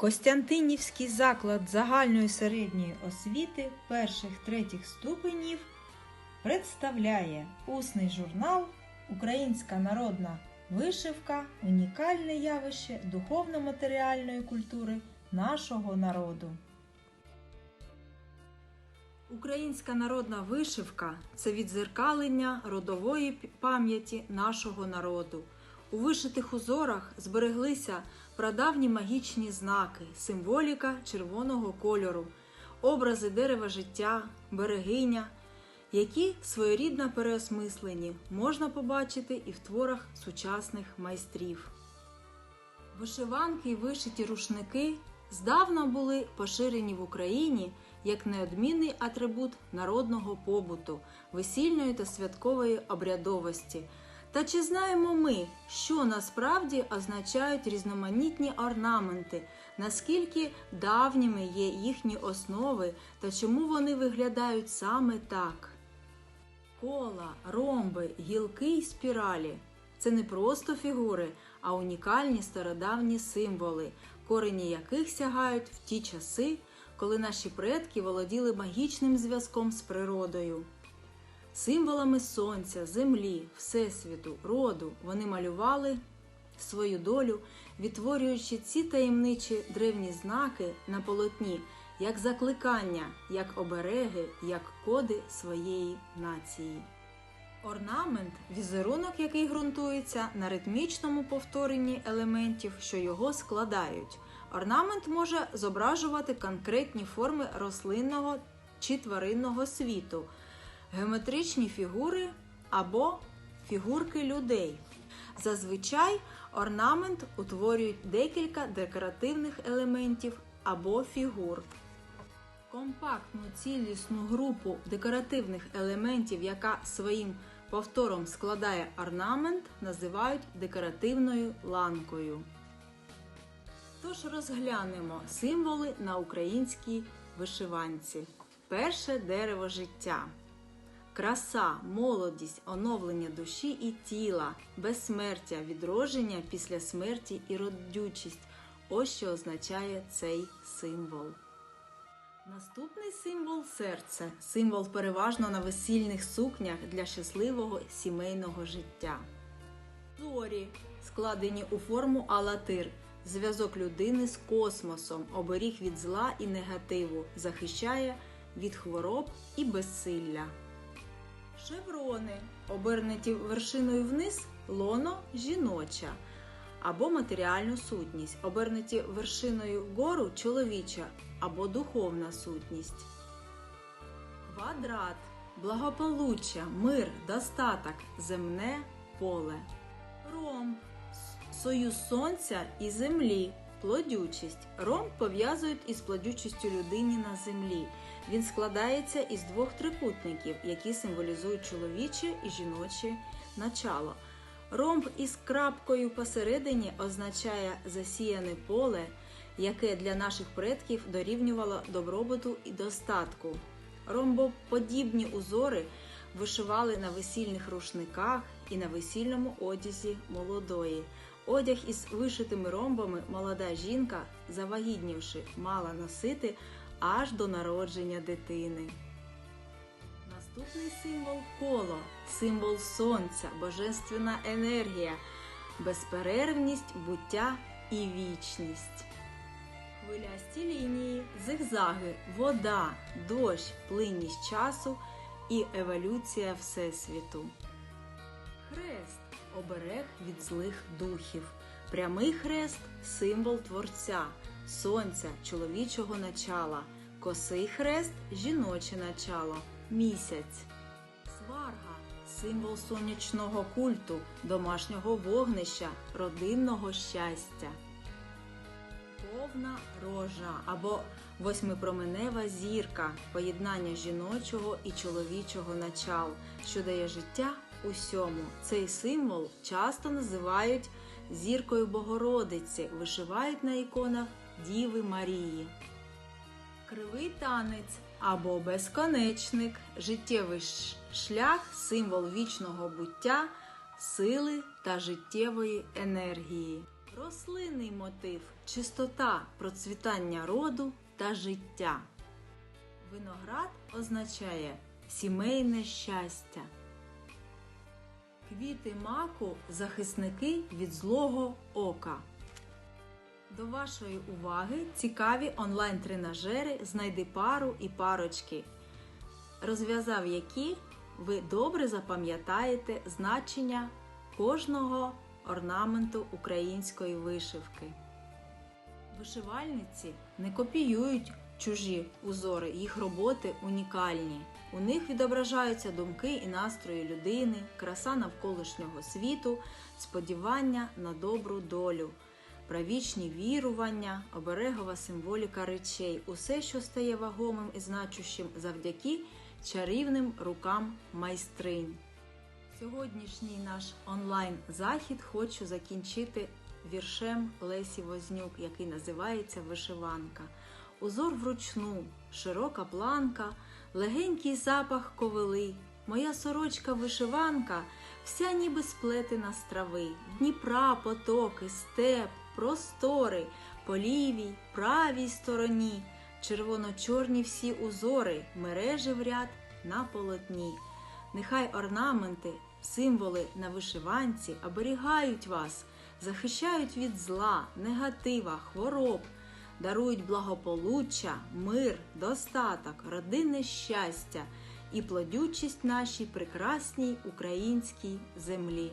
Костянтинівський заклад загальної середньої освіти перших третіх ступенів представляє усний журнал Українська народна вишивка унікальне явище духовно-матеріальної культури нашого народу. Українська народна вишивка це відзеркалення родової пам'яті нашого народу. У вишитих узорах збереглися прадавні магічні знаки, символіка червоного кольору, образи дерева життя, берегиня, які своєрідно переосмислені можна побачити і в творах сучасних майстрів. Вишиванки і вишиті рушники здавна були поширені в Україні як неодмінний атрибут народного побуту, весільної та святкової обрядовості. Та чи знаємо ми, що насправді означають різноманітні орнаменти, наскільки давніми є їхні основи та чому вони виглядають саме так? Кола, ромби, гілки й спіралі це не просто фігури, а унікальні стародавні символи, корені яких сягають в ті часи, коли наші предки володіли магічним зв'язком з природою. Символами сонця, землі, всесвіту, роду вони малювали свою долю, відтворюючи ці таємничі древні знаки на полотні як закликання, як обереги, як коди своєї нації. Орнамент візерунок, який ґрунтується на ритмічному повторенні елементів, що його складають. Орнамент може зображувати конкретні форми рослинного чи тваринного світу, геометричні фігури або фігурки людей. Зазвичай орнамент утворюють декілька декоративних елементів або фігур. Компактну цілісну групу декоративних елементів, яка своїм повтором складає орнамент, називають декоративною ланкою. Тож розглянемо символи на українській вишиванці. Перше дерево життя. Краса, молодість, оновлення душі і тіла, безсмертя, відродження після смерті і родючість. Ось що означає цей символ. Наступний символ серце символ переважно на весільних сукнях для щасливого сімейного життя. Зорі складені у форму алатир, зв'язок людини з космосом, оберіг від зла і негативу, захищає від хвороб і безсилля. Шеврони обернуті вершиною вниз лоно жіноча або матеріальну сутність, обернуті вершиною вгору чоловіча або духовна сутність. Квадрат благополуччя, мир, достаток, земне поле. Ромб союз сонця і землі, плодючість. Ромб пов'язують із плодючістю людини на землі. Він складається із двох трикутників, які символізують чоловіче і жіноче начало. Ромб із крапкою посередині означає засіяне поле, яке для наших предків дорівнювало добробуту і достатку. Ромбоподібні узори вишивали на весільних рушниках і на весільному одязі молодої. Одяг із вишитими ромбами молода жінка, завагітнівши, мала носити аж до народження дитини. Наступний символ коло, символ сонця, божественна енергія, безперервність, буття і вічність. Хвилясті лінії, зигзаги, вода, дощ, плинність часу і еволюція Всесвіту. Хрест оберег від злих духів. Прямий хрест символ Творця, сонця, чоловічого начала. Косий хрест жіноче начало, місяць. Сварга символ сонячного культу, домашнього вогнища, родинного щастя. Повна рожа або восьмипроменева зірка поєднання жіночого і чоловічого начал, що дає життя усьому. Цей символ часто називають зіркою Богородиці, вишивають на іконах Діви Марії. Кривий танець або безконечник, життєвий шлях, символ вічного буття, сили та життєвої енергії. Рослинний мотив чистота процвітання роду та життя. Виноград означає сімейне щастя. Квіти маку захисники від злого ока. До вашої уваги цікаві онлайн-тренажери Знайди пару і парочки, розв'язав які ви добре запам'ятаєте значення кожного орнаменту української вишивки. Вишивальниці не копіюють чужі узори, їх роботи унікальні. У них відображаються думки і настрої людини, краса навколишнього світу, сподівання на добру долю, правічні вірування, оберегова символіка речей, усе, що стає вагомим і значущим завдяки чарівним рукам майстринь. Сьогоднішній наш онлайн-захід хочу закінчити віршем Лесі Вознюк, який називається Вишиванка. Узор вручну, широка планка, легенький запах ковили. Моя сорочка вишиванка, вся ніби сплетена з трави, Дніпра, потоки, степ, простори, по лівій, правій стороні, червоно-чорні всі узори, мережі в ряд на полотні. Нехай орнаменти, символи на вишиванці оберігають вас, захищають від зла, негатива, хвороб, дарують благополуччя, мир, достаток, родинне щастя і плодючість нашій прекрасній українській землі.